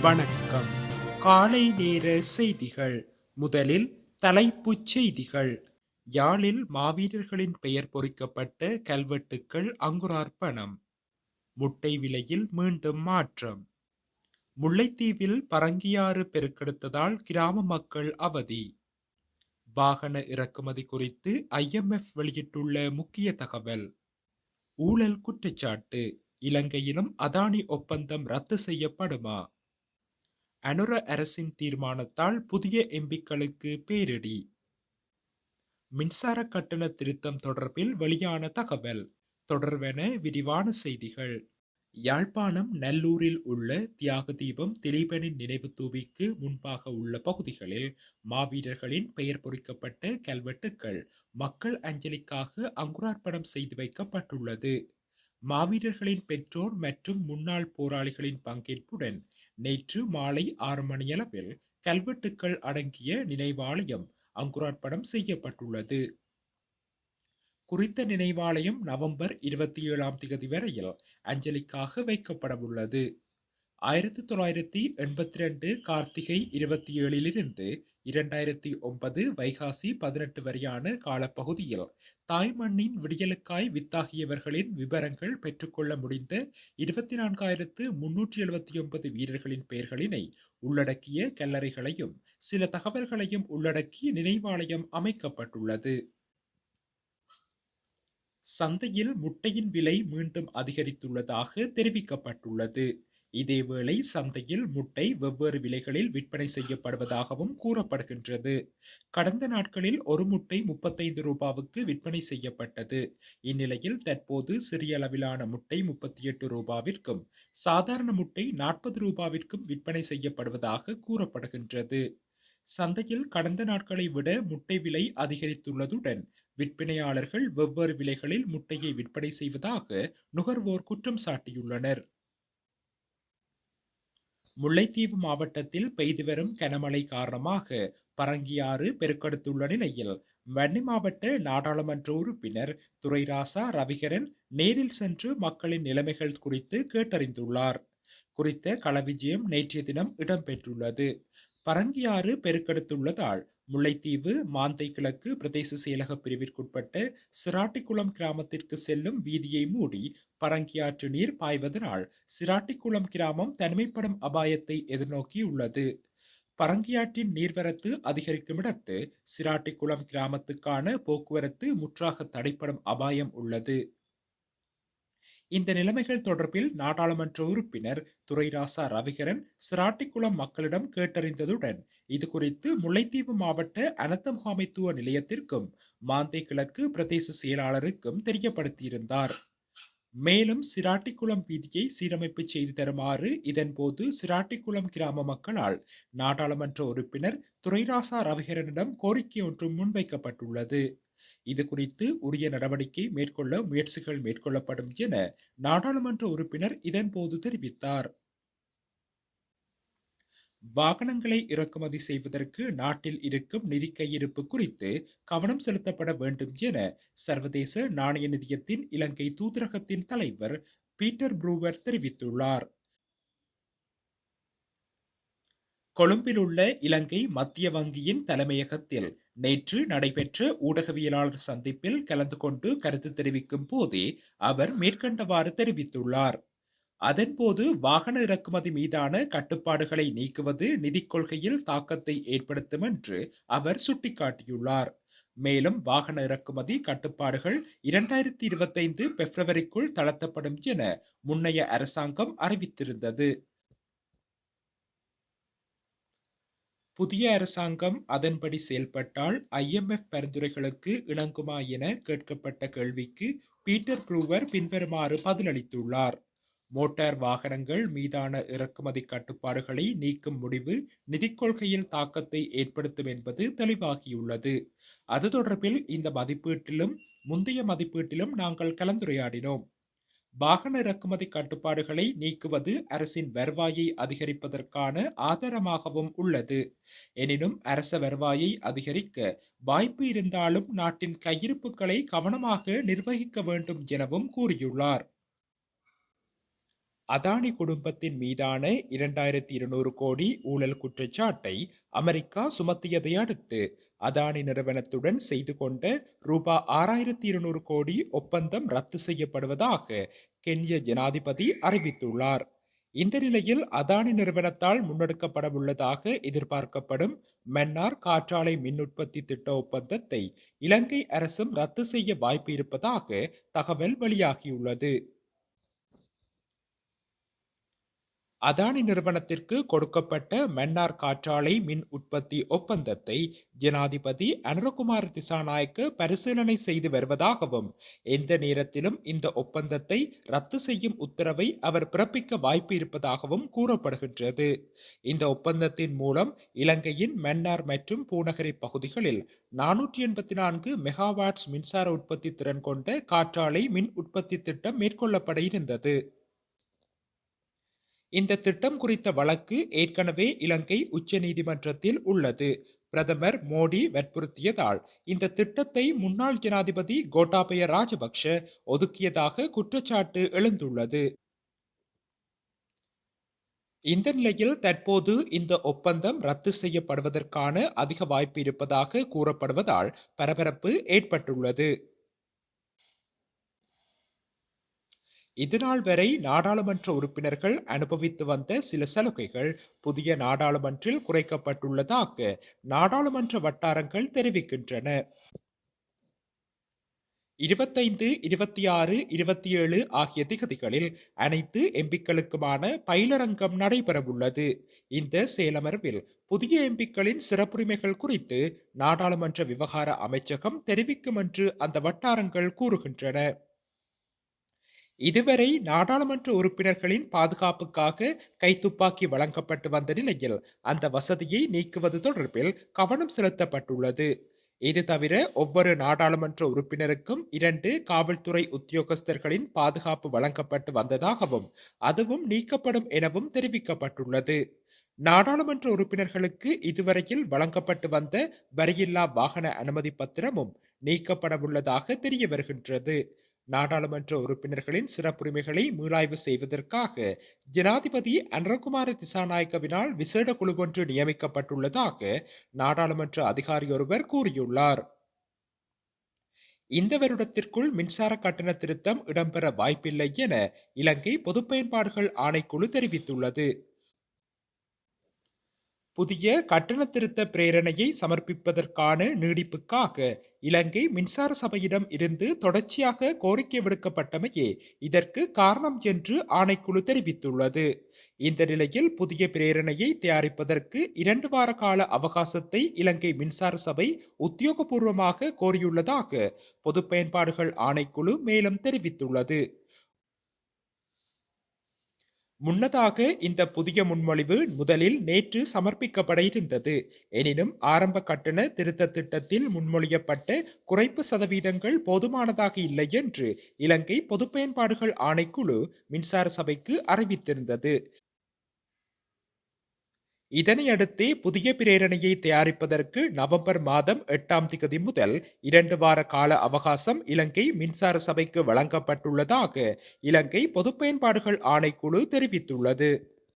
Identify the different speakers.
Speaker 1: வணக்கம். காலை நேர செய்திகள். முதலில் தலைப்புச் செய்திகள். யாழில் மாவீரர்களின் பெயர் பொறிக்கப்பட்ட கல்வெட்டுக்கள் அங்குரார்ப்பணம். முட்டை விலையில் மீண்டும் மாற்றம். முல்லைத்தீவில் பரங்கியாறு பெருக்கெடுத்ததால் கிராம மக்கள் அவதி. வாகன இறக்குமதி குறித்து ஐஎம்எஃப் வெளியிட்டுள்ள முக்கிய தகவல். ஊழல் குற்றச்சாட்டு இலங்கையிலும் அதானி ஒப்பந்தம் ரத்து செய்யப்படுமா? அனுர அரசின் தீர்மானத்தால் புதிய எம்பிக்களுக்கு பேரிடி. மின்சார கட்டண திருத்தம் தொடர்பில் வெளியான தகவல் தொடர்வென விரிவான செய்திகள். யாழ்ப்பாணம் நல்லூரில் உள்ள தியாக தீபம் திலீபனின் நினைவு தூவிக்கு முன்பாக உள்ள பகுதிகளில் மாவீரர்களின் பெயர் பொறிக்கப்பட்ட கல்வெட்டுக்கள் மக்கள் அஞ்சலிக்காக அங்குரார்ப்பணம் செய்து வைக்கப்பட்டுள்ளது. மாவீரர்களின் பெற்றோர் மற்றும் முன்னாள் போராளிகளின் பங்கேற்புடன் நேற்று மாலை ஆறு மணியளவில் கல்வெட்டுக்கள் அடங்கிய நினைவாலயம் அங்குரார்ப்பணம் செய்யப்பட்டுள்ளது. குறித்த நினைவாலயம் நவம்பர் இருபத்தி ஏழாம் தேதி வரையில் அஞ்சலிக்காக வைக்கப்படவுள்ளது. ஆயிரத்தி தொள்ளாயிரத்தி எண்பத்தி ரெண்டு கார்த்திகை இருபத்தி ஏழிலிருந்து இரண்டாயிரத்தி ஒன்பது வைகாசி பதினெட்டு வரையான காலப்பகுதியில் தாய் மண்ணின் விடியலுக்காய் வித்தாகியவர்களின் விவரங்கள் பெற்றுக்கொள்ள முடிந்த இருபத்தி நான்காயிரத்து முன்னூற்றி எழுபத்தி ஒன்பது வீரர்களின் பெயர்களினை உள்ளடக்கிய கல்லறைகளையும் சில தகவல்களையும் உள்ளடக்கி நினைவாலயம் அமைக்கப்பட்டுள்ளது. சந்தையில் முட்டையின் விலை மீண்டும் அதிகரித்துள்ளதாக தெரிவிக்கப்பட்டுள்ளது. இதேவேளை சந்தையில் முட்டை வெவ்வேறு விலைகளில் விற்பனை செய்யப்படுவதாகவும் கூறப்படுகின்றது. கடந்த நாட்களில் ஒரு முட்டை முப்பத்தைந்து ரூபாவுக்கு விற்பனை செய்யப்பட்டது. இந்நிலையில் தற்போது சிறிய அளவிலான முட்டை முப்பத்தி எட்டு ரூபாவிற்கும் சாதாரண முட்டை நாற்பது ரூபாவிற்கும் விற்பனை செய்யப்படுவதாக கூறப்படுகின்றது. சந்தையில் கடந்த நாட்களை விட முட்டை விலை அதிகரித்துள்ளதுடன் விற்பனையாளர்கள் வெவ்வேறு விலைகளில் முட்டையை விற்பனை செய்வதாக நுகர்வோர் குற்றம் சாட்டியுள்ளனர். முல்லைத்தீவு மாவட்டத்தில் பெய்து வரும் கனமழை காரணமாக பரங்கியாறு பெருக்கெடுத்துள்ள நிலையில் வன்னி மாவட்ட நாடாளுமன்ற உறுப்பினர் துரைராசா ரவிகரன் நேரில் சென்று மக்களின் நிலைமைகள் குறித்து கேட்டறிந்துள்ளார். குறித்த களவிஜயம் நேற்றைய தினம் இடம்பெற்றுள்ளது. பரங்கியாறு பெருக்கெடுத்துள்ளதால் முல்லைத்தீவு மாந்தை கிழக்கு பிரதேச செயலக பிரிவிற்குட்பட்ட சிராட்டிக்குளம் கிராமத்திற்கு செல்லும் வீதியை மூடி பரங்கியாற்று நீர் பாய்வதனால் சிராட்டிக்குளம் கிராமம் தனிமைப்படும் அபாயத்தை எதிர்நோக்கியுள்ளது. பரங்கியாற்றின் நீர்வரத்து அதிகரிக்கும் இடத்து சிராட்டிக்குளம் கிராமத்துக்கான போக்குவரத்து முற்றாக தடைப்படும் அபாயம் உள்ளது. இந்த நிலைமைகள் தொடர்பில் நாடாளுமன்ற உறுப்பினர் துரைராசா ரவிகரன் சிராட்டிக்குளம் மக்களிடம் கேட்டறிந்ததுடன் இது குறித்து முல்லைத்தீவு மாவட்ட அனர்த்த முகாமைத்துவ நிலையத்திற்கும் மாந்தை கிழக்கு பிரதேச செயலாளருக்கும் தெரியப்படுத்தியிருந்தார். மேலும் சிராட்டிக்குளம் வீதியை சீரமைப்பு செய்து தருமாறு இதன்போது சிராட்டிக்குளம் கிராம மக்களால் நாடாளுமன்ற உறுப்பினர் துரைராசா ரவிகரனிடம் கோரிக்கை ஒன்றும் முன்வைக்கப்பட்டுள்ளது. இது குறித்து உரிய நடவடிக்கை மேற்கொள்ள முயற்சிகள் மேற்கொள்ளப்படும் என நாடாளுமன்ற உறுப்பினர் இதன்போது தெரிவித்தார். வாகனங்களை இறக்குமதி செய்வதற்கு நாட்டில் இருக்கும் நிதி கையிருப்பு குறித்து கவனம் செலுத்தப்பட வேண்டும் என சர்வதேச நாணய நிதியத்தின் இலங்கை தூதரகத்தின் தலைவர் பீட்டர் ப்ரூவர் தெரிவித்துள்ளார். கொழும்பில் உள்ள இலங்கை மத்திய வங்கியின் தலைமையகத்தில் நேற்று நடைபெற்ற ஊடகவியலாளர் சந்திப்பில் கலந்து கொண்டு கருத்து தெரிவிக்கும் போதே அவர் மேற்கண்டவாறு தெரிவித்துள்ளார். அதன்போது வாகன இறக்குமதி மீதான கட்டுப்பாடுகளை நீக்குவது நிதிக் கொள்கையில் தாக்கத்தை ஏற்படுத்தும் என்று அவர் சுட்டிக்காட்டியுள்ளார். மேலும் வாகன இறக்குமதி கட்டுப்பாடுகள் இரண்டாயிரத்தி இருபத்தைந்து பிப்ரவரிக்குள் தளர்த்தப்படும் என முன்னைய அரசாங்கம் அறிவித்திருந்தது. புதிய அரசாங்கம் அதன்படி செயல்பட்டால் ஐஎம்எஃப் பரிந்துரைகளுக்கு இணங்குமா என கேட்கப்பட்ட கேள்விக்கு பீட்டர் ப்ரூவர் பின்வருமாறு பதிலளித்துள்ளார். மோட்டார் வாகனங்கள் மீதான இறக்குமதி கட்டுப்பாடுகளை நீக்கும் முடிவு நிதிக் கொள்கையில் தாக்கத்தை ஏற்படுத்தும் என்பது தெளிவாகியுள்ளது. அது தொடர்பில் இந்த மதிப்பீட்டிலும் முந்தைய மதிப்பீட்டிலும் நாங்கள் கலந்துரையாடினோம். வாகன இறக்குமதி கட்டுப்பாடுகளை நீக்குவது அரசின் வருவாயை அதிகரிப்பதற்கான ஆதாரமாகவும் உள்ளது. எனினும் அரச வருவாயை அதிகரிக்க வாய்ப்பு இருந்தாலும் நாட்டின் கையிருப்புகளை கவனமாக நிர்வகிக்க வேண்டும் எனவும் கூறியுள்ளார். அதானி குடும்பத்தின் மீதான இரண்டாயிரத்தி இருநூறு கோடி ஊழல் குற்றச்சாட்டை அமெரிக்கா சுமத்தியதை அடுத்து அதானி நிறுவனத்துடன் செய்து கொண்ட ரூபா ஆறாயிரத்தி இருநூறு கோடி ஒப்பந்தம் ரத்து செய்யப்படுவதாக கென்ய ஜனாதிபதி அறிவித்துள்ளார். இந்த நிலையில் அதானி நிறுவனத்தால் முன்னெடுக்கப்படவுள்ளதாக எதிர்பார்க்கப்படும் மன்னார் காற்றாலை மின் உற்பத்தி திட்ட ஒப்பந்தத்தை இலங்கை அரசும் ரத்து செய்ய வாய்ப்பு இருப்பதாக தகவல் வெளியாகியுள்ளது. அதானி நிறுவனத்திற்கு கொடுக்கப்பட்ட மன்னார் காற்றாலை மின் உற்பத்தி ஒப்பந்தத்தை ஜனாதிபதி அனுரகுமார் திசாநாயக்க பரிசீலனை செய்து வருவதாகவும் எந்த நேரத்திலும் இந்த ஒப்பந்தத்தை ரத்து செய்யும் உத்தரவை அவர் பிறப்பிக்க வாய்ப்பு இருப்பதாகவும் கூறப்படுகின்றது. இந்த ஒப்பந்தத்தின் மூலம் இலங்கையின் மன்னார் மற்றும் பூநகரி பகுதிகளில் நானூற்றி எண்பத்தி நான்கு மெகாவாட்ஸ் மின்சார உற்பத்தி திறன் கொண்ட காற்றாலை மின் உற்பத்தி திட்டம் மேற்கொள்ளப்பட இருந்தது. இந்த திட்டம் குறித்த வழக்கு ஏற்கனவே இலங்கை உச்சநீதிமன்றத்தில் உள்ளது. பிரதமர் மோடி வற்புறுத்தியதால் இந்த திட்டத்தை முன்னாள் ஜனாதிபதி கோட்டாபய ராஜபக்ஷ ஒதுக்கியதாக குற்றச்சாட்டு எழுந்துள்ளது. இந்த நிலையில் தற்போது இந்த ஒப்பந்தம் ரத்து செய்யப்படுவதற்கான அதிக வாய்ப்பு இருப்பதாக கூறப்படுவதால் பரபரப்பு ஏற்பட்டுள்ளது. இதுநாள் வரை நாடாளுமன்ற உறுப்பினர்கள் அனுபவித்து வந்த சில சலுகைகள் புதிய நாடாளுமன்றில் குறைக்கப்பட்டுள்ளதாக நாடாளுமன்ற வட்டாரங்கள் தெரிவிக்கின்றன. இருபத்தைந்து இருபத்தி ஆறு இருபத்தி ஏழு ஆகிய திகதிகளில் அனைத்து எம்பிக்களுக்குமான பயிலரங்கம் நடைபெறவுள்ளது. இந்த செயலமர்வில் புதிய எம்பிக்களின் சிறப்புரிமைகள் குறித்து நாடாளுமன்ற விவகார அமைச்சகம் தெரிவிக்கும் என்று அந்த வட்டாரங்கள் கூறுகின்றன. இதுவரை நாடாளுமன்ற உறுப்பினர்களின் பாதுகாப்புக்காக கைத்துப்பாக்கி வழங்கப்பட்டு வந்த நிலையில் அந்த வசதியை நீக்குவது தொடர்பில் கவனம் செலுத்தப்பட்டுள்ளது. இது தவிர ஒவ்வொரு நாடாளுமன்ற உறுப்பினருக்கும் இரண்டு காவல்துறை உத்தியோகஸ்தர்களின் பாதுகாப்பு வழங்கப்பட்டு வந்ததாகவும் அதுவும் நீக்கப்படும் எனவும் தெரிவிக்கப்பட்டுள்ளது. நாடாளுமன்ற உறுப்பினர்களுக்கு இதுவரையில் வழங்கப்பட்டு வந்த வரியில்லா வாகன அனுமதி பத்திரமும் நீக்கப்படவுள்ளதாக தெரிய வருகின்றது நாடாளுமன்ற உறுப்பினர்களின் சிறப்புரிமைகளை மீளாய்வு செய்வதற்காக ஜனாதிபதி அன்றகுமார திசாநாயக்கவினால் விசேட குழு ஒன்று நியமிக்கப்பட்டுள்ளதாக நாடாளுமன்ற அதிகாரி ஒருவர் கூறியுள்ளார். இந்த வருடத்திற்குள் மின்சார கட்டண திருத்தம் இடம்பெற வாய்ப்பில்லை என இலங்கை பொது பயன்பாடுகள் ஆணைக்குழு தெரிவித்துள்ளது. புதிய கட்டண திருத்த பிரேரணையை சமர்ப்பிப்பதற்கான நீடிப்புக்காக இலங்கை மின்சார சபையிடம் இருந்து தொடர்ச்சியாக கோரிக்கை விடுக்கப்பட்டமையே இதற்கு காரணம் என்று ஆணைக்குழு தெரிவித்துள்ளது. இந்த நிலையில் புதிய பிரேரணையை தயாரிப்பதற்கு இரண்டு வார கால அவகாசத்தை இலங்கை மின்சார சபை உத்தியோகபூர்வமாக கோரியுள்ளதாக பொது பயன்பாடுகள் ஆணைக்குழு மேலும் தெரிவித்துள்ளது. முன்னதாக இந்த புதிய முன்மொழிவு முதலில் நேற்று சமர்ப்பிக்கப்பட இருந்தது எனினும் ஆரம்ப கட்டண திருத்த திட்டத்தில் முன்மொழியப்பட்ட குறைப்பு சதவீதங்கள் போதுமானதாக இல்லை என்று இலங்கை பொது பயன்பாடுகள் ஆணைக்குழு மின்சார சபைக்கு அறிவித்திருந்தது. இதனையடுத்து புதிய பிரேரணையை தயாரிப்பதற்கு நவம்பர் மாதம் எட்டாம் திகதி முதல் இரண்டு வார கால அவகாசம் இலங்கை மின்சார சபைக்கு வழங்கப்பட்டுள்ளதாக இலங்கை பொதுப்பயன்பாடுகள் ஆணைக்குழு தெரிவித்துள்ளது.